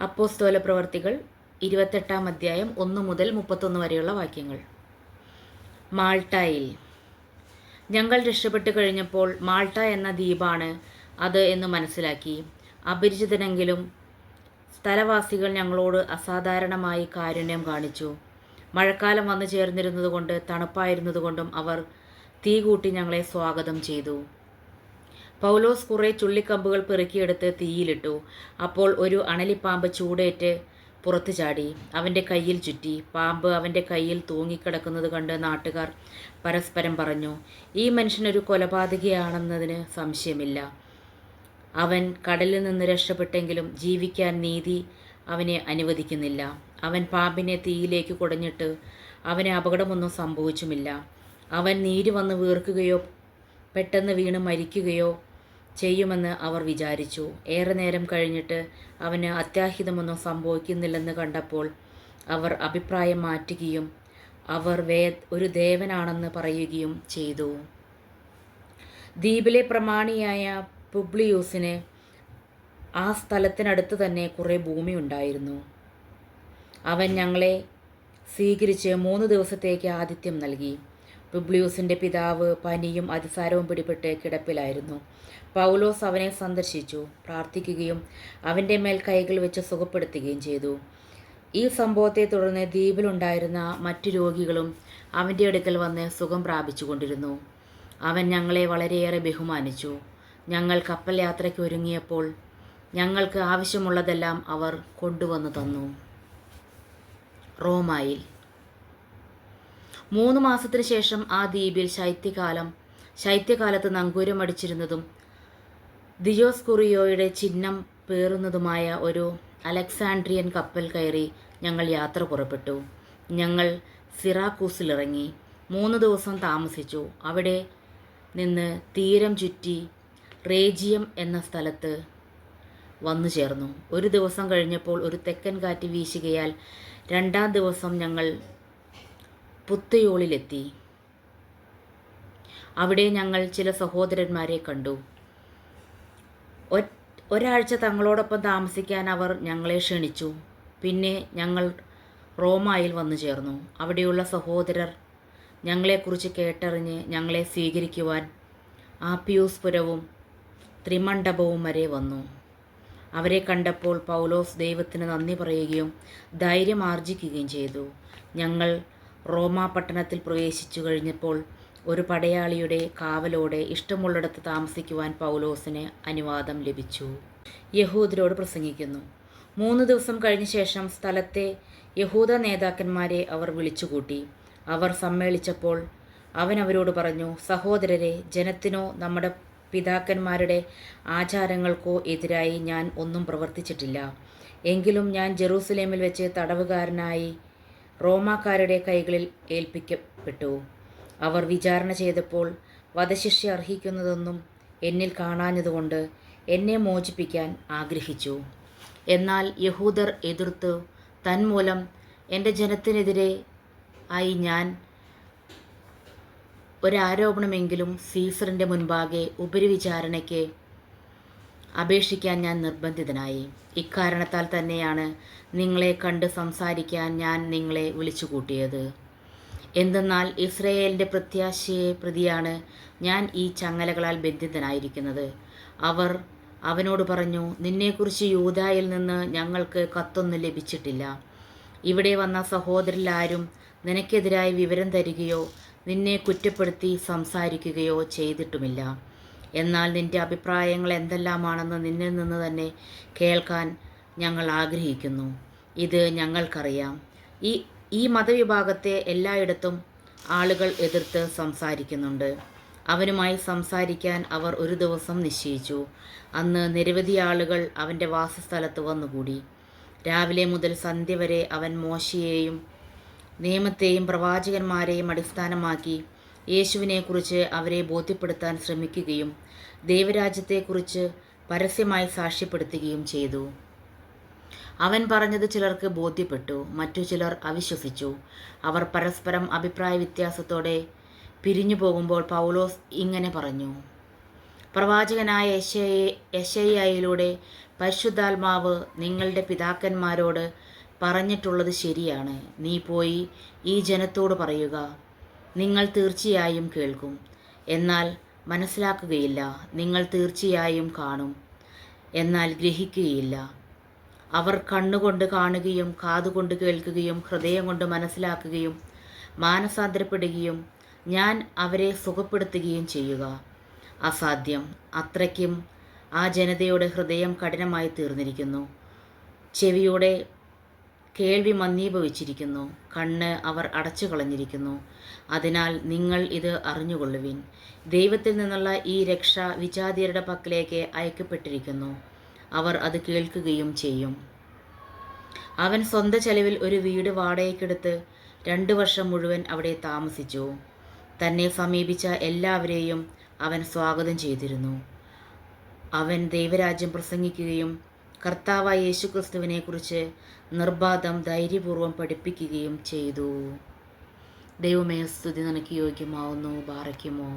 അപ്പോസ്തോല പ്രവർത്തികൾ ഇരുപത്തെട്ടാം അധ്യായം ഒന്ന് മുതൽ മുപ്പത്തൊന്ന് വരെയുള്ള വാക്യങ്ങൾ. മാൾട്ടായിൽ. ഞങ്ങൾ രക്ഷപ്പെട്ടു കഴിഞ്ഞപ്പോൾ മാൾട്ട എന്ന ദ്വീപാണ് അത് എന്ന് മനസ്സിലാക്കി. അപരിചിതനെങ്കിലും സ്ഥലവാസികൾ ഞങ്ങളോട് അസാധാരണമായി കാരുണ്യം കാണിച്ചു. മഴക്കാലം വന്നു ചേർന്നിരുന്നതുകൊണ്ട് തണുപ്പായിരുന്നതുകൊണ്ടും അവർ തീ കൂട്ടി ഞങ്ങളെ സ്വാഗതം ചെയ്തു. പൗലോസ് കുറേ ചുള്ളിക്കമ്പുകൾ പെറുക്കിയെടുത്ത് തീയിലിട്ടു. അപ്പോൾ ഒരു അണലിപ്പാമ്പ് ചൂടേറ്റ് പുറത്തു ചാടി. അവന്റെ കയ്യിൽ ചുറ്റി. പാമ്പ് അവന്റെ കയ്യിൽ തൂങ്ങിക്കിടക്കുന്നത് കണ്ട് നാട്ടുകാർ പരസ്പരം പറഞ്ഞു ഈ മനുഷ്യനൊരു കൊലപാതകയാണെന്നതിന് സംശയമില്ല. അവൻ കടലിൽ നിന്ന് രക്ഷപ്പെട്ടെങ്കിലും ജീവിക്കാൻ നീതി അവനെ അനുവദിക്കുന്നില്ല. അവൻ പാമ്പിനെ തീയിലേക്ക് കുടഞ്ഞിട്ട് അവന് അപകടമൊന്നും സംഭവിച്ചുമില്ല. അവൻ നീര് വന്ന് വീർക്കുകയോ പെട്ടെന്ന് വീണ് മരിക്കുകയോ ചെയ്യുമെന്ന് അവർ വിചാരിച്ചു. ഏറെ നേരം കഴിഞ്ഞിട്ട് അവന് അത്യാഹിതമൊന്നും സംഭവിക്കുന്നില്ലെന്ന് കണ്ടപ്പോൾ അവർ അഭിപ്രായം മാറ്റുകയും അവർ വേ ഒരു ദേവനാണെന്ന് പറയുകയും ചെയ്തു. ദ്വീപിലെ പ്രമാണിയായ പുബ്ലിയൂസിന് ആ സ്ഥലത്തിനടുത്ത് തന്നെ കുറേ ഭൂമി ഉണ്ടായിരുന്നു. അവൻ ഞങ്ങളെ സ്വീകരിച്ച് മൂന്ന് ദിവസത്തേക്ക് ആതിഥ്യം നൽകി. പുബ്ലിയൂസിന്റെ പിതാവ് പനിയും അതിസാരവും പിടിപെട്ട് കിടപ്പിലായിരുന്നു. പൗലോസ് അവനെ സന്ദർശിച്ചു പ്രാർത്ഥിക്കുകയും അവന്റെ മേൽ കൈകൾ വെച്ച് സുഖപ്പെടുത്തുകയും ചെയ്തു. ഈ സംഭവത്തെ തുടർന്ന് ദ്വീപിലുണ്ടായിരുന്ന മറ്റു രോഗികളും അവന്റെ അടുക്കൽ വന്ന് സുഖം പ്രാപിച്ചുകൊണ്ടിരുന്നു. അവൻ ഞങ്ങളെ വളരെയേറെ ബഹുമാനിച്ചു. ഞങ്ങൾ കപ്പൽ യാത്രയ്ക്ക് ഒരുങ്ങിയപ്പോൾ ഞങ്ങൾക്ക് ആവശ്യമുള്ളതെല്ലാം അവർ കൊണ്ടുവന്നു തന്നു. റോമായിൽ മൂന്ന് മാസത്തിന് ശേഷം ആ ദ്വീപിൽ ശൈത്യകാലം ശൈത്യകാലത്ത് നങ്കൂരം അടിച്ചിരുന്നതും ദിയോസ്കുറിയോയുടെ ചിഹ്നം പേറുന്നതുമായ ഒരു അലക്സാൻഡ്രിയൻ കപ്പൽ കയറി ഞങ്ങൾ യാത്ര പുറപ്പെട്ടു. ഞങ്ങൾ സിറാക്കൂസിലിറങ്ങി. മൂന്ന് ദിവസം താമസിച്ചു. അവിടെ നിന്ന് തീരം ചുറ്റി റേജിയം എന്ന സ്ഥലത്ത് വന്നു ചേർന്നു. ഒരു ദിവസം കഴിഞ്ഞപ്പോൾ ഒരു തെക്കൻ കാറ്റ് വീശുകയാൽ രണ്ടാം ദിവസം ഞങ്ങൾ പുത്തയോളിലെത്തി. അവിടെ ഞങ്ങൾ ചില സഹോദരന്മാരെ കണ്ടു. ഒരാഴ്ച തങ്ങളോടൊപ്പം താമസിക്കാൻ അവർ ഞങ്ങളെ ക്ഷണിച്ചു. പിന്നെ ഞങ്ങൾ റോമായിൽ വന്നു ചേർന്നു. അവിടെയുള്ള സഹോദരർ ഞങ്ങളെക്കുറിച്ച് കേട്ടറിഞ്ഞ് ഞങ്ങളെ സ്വീകരിക്കുവാൻ ആപ്പിയൂസ്പുരവും ത്രിമണ്ഡപവും വരെ വന്നു. അവരെ കണ്ടപ്പോൾ പൗലോസ് ദൈവത്തിന് നന്ദി പറയുകയും ധൈര്യം ആർജിക്കുകയും ചെയ്തു. ഞങ്ങൾ റോമാ പട്ടണത്തിൽ പ്രവേശിച്ചു കഴിഞ്ഞപ്പോൾ ഒരു പടയാളിയുടെ കാവലോടെ ഇഷ്ടമുള്ളിടത്ത് താമസിക്കുവാൻ പൗലോസിന് അനുവാദം ലഭിച്ചു. യഹൂദരോട് പ്രസംഗിക്കുന്നു. മൂന്ന് ദിവസം കഴിഞ്ഞ ശേഷം സ്ഥലത്തെ യഹൂദ നേതാക്കന്മാരെ അവർ വിളിച്ചുകൂട്ടി. അവർ സമ്മേളിച്ചപ്പോൾ അവൻ അവരോട് പറഞ്ഞു സഹോദരരെ ജനത്തിനോ നമ്മുടെ പിതാക്കന്മാരുടെ ആചാരങ്ങൾക്കോ എതിരായി ഞാൻ ഒന്നും പ്രവർത്തിച്ചിട്ടില്ല. എങ്കിലും ഞാൻ ജെറൂസലേമിൽ വെച്ച് തടവുകാരനായി റോമാക്കാരുടെ കൈകളിൽ ഏൽപ്പിക്കപ്പെട്ടു. അവർ വിചാരണ ചെയ്തപ്പോൾ വധശിക്ഷ അർഹിക്കുന്നതൊന്നും എന്നിൽ കാണാഞ്ഞതുകൊണ്ട് എന്നെ മോചിപ്പിക്കാൻ ആഗ്രഹിച്ചു. എന്നാൽ യഹൂദർ എതിർത്തു തന്മൂലം എന്റെ ജനത്തിനെതിരെ ആയി ഞാൻ ഒരാരോപണമെങ്കിലും സീസറിന്റെ മുൻപാകെ ഉപരിവിചാരണയ്ക്ക് അപേക്ഷിക്കാൻ ഞാൻ നിർബന്ധിതനായി. ഇക്കാരണത്താൽ തന്നെയാണ് നിങ്ങളെ കണ്ട് സംസാരിക്കാൻ ഞാൻ നിങ്ങളെ വിളിച്ചു കൂട്ടിയത്. എന്തെന്നാൽ ഇസ്രയേലിന്റെ പ്രത്യാശയെ പ്രതിയാണ് ഞാൻ ഈ ചങ്ങലകളാൽ ബന്ധിതനായിരിക്കുന്നത്. അവർ അവനോട് പറഞ്ഞു നിന്നെക്കുറിച്ച് യൂതായിൽ നിന്ന് ഞങ്ങൾക്ക് കത്തൊന്നും ലഭിച്ചിട്ടില്ല. ഇവിടെ വന്ന സഹോദരിലാരും നിനക്കെതിരായി വിവരം തരികയോ നിന്നെ കുറ്റപ്പെടുത്തി സംസാരിക്കുകയോ ചെയ്തിട്ടുമില്ല. എന്നാൽ നിന്റെ അഭിപ്രായങ്ങൾ എന്തെല്ലാമാണെന്ന് നിന്നിൽ നിന്ന് തന്നെ കേൾക്കാൻ ഞങ്ങൾ ആഗ്രഹിക്കുന്നു. ഇത് ഞങ്ങൾക്കറിയാം. ഈ ഈ മതവിഭാഗത്തെ എല്ലായിടത്തും ആളുകൾ എതിർത്ത് സംസാരിക്കുന്നുണ്ട്. അവനുമായി സംസാരിക്കാൻ അവർ ഒരു ദിവസം നിശ്ചയിച്ചു. അന്ന് നിരവധി ആളുകൾ അവന്റെ വാസസ്ഥലത്ത് വന്നുകൂടി. രാവിലെ മുതൽ സന്ധ്യ വരെ അവൻ മോശയെയും നിയമത്തെയും പ്രവാചകന്മാരെയും അടിസ്ഥാനമാക്കി യേശുവിനെക്കുറിച്ച് അവരെ ബോധ്യപ്പെടുത്താൻ ശ്രമിക്കുകയും ദൈവരാജ്യത്തെക്കുറിച്ച് പരസ്യമായി സാക്ഷ്യപ്പെടുത്തുകയും ചെയ്തു. അവൻ പറഞ്ഞത് ചിലർക്ക് ബോധ്യപ്പെട്ടു മറ്റു ചിലർ അവിശ്വസിച്ചു. അവർ പരസ്പരം അഭിപ്രായ വ്യത്യാസത്തോടെ പിരിഞ്ഞു പോകുമ്പോൾ പൗലോസ് ഇങ്ങനെ പറഞ്ഞു പ്രവാചകനായ യശയ്യയിലൂടെ പരിശുദ്ധാത്മാവ് നിങ്ങളുടെ പിതാക്കന്മാരോട് പറഞ്ഞിട്ടുള്ളത് ശരിയാണ്. നീ പോയി ഈ ജനത്തോട് പറയുക. നിങ്ങൾ തീർച്ചയായും കേൾക്കും. എന്നാൽ മനസ്സിലാക്കുകയില്ല നിങ്ങൾ തീർച്ചയായും കാണും. എന്നാൽ ഗ്രഹിക്കുകയില്ല. അവർ കണ്ണുകൊണ്ട് കാണുകയും കാതുകൊണ്ട് കേൾക്കുകയും ഹൃദയം കൊണ്ട് മനസ്സിലാക്കുകയും മാനസാന്തരപ്പെടുകയും ഞാൻ അവരെ സുഖപ്പെടുത്തുകയും ചെയ്യുക. അസാധ്യം. അത്രയ്ക്കും ആ ജനതയുടെ ഹൃദയം കഠിനമായി തീർന്നിരിക്കുന്നു. ചെവിയോടെ കേൾവി മന്ദീഭവിച്ചിരിക്കുന്നു. കണ്ണ് അവർ അടച്ചു കളഞ്ഞിരിക്കുന്നു അതിനാൽ നിങ്ങൾ ഇത് അറിഞ്ഞുകൊള്ളുവിൻ. ദൈവത്തിൽ നിന്നുള്ള ഈ രക്ഷ വിജാതിയരുടെ പക്കലേക്ക് അയക്കപ്പെട്ടിരിക്കുന്നു. അവർ അത് കേൾക്കുകയും ചെയ്യും. അവൻ സ്വന്തം ചെലവിൽ ഒരു വീട് വാടകയ്ക്കെടുത്ത് രണ്ട് വർഷം മുഴുവൻ അവിടെ താമസിച്ചു. തന്നെ സമീപിച്ച എല്ലാവരെയും അവൻ സ്വാഗതം ചെയ്തിരുന്നു. അവൻ ദൈവരാജ്യം പ്രസംഗിക്കുകയും കർത്താവായ യേശുക്രിസ്തുവിനെക്കുറിച്ച് നിർബാധം ധൈര്യപൂർവം പഠിപ്പിക്കുകയും ചെയ്തു. ദൈവമേ സ്തുതി നിനക്ക് യോഗ്യമാവുന്നു ബാറയ്ക്കുമോ?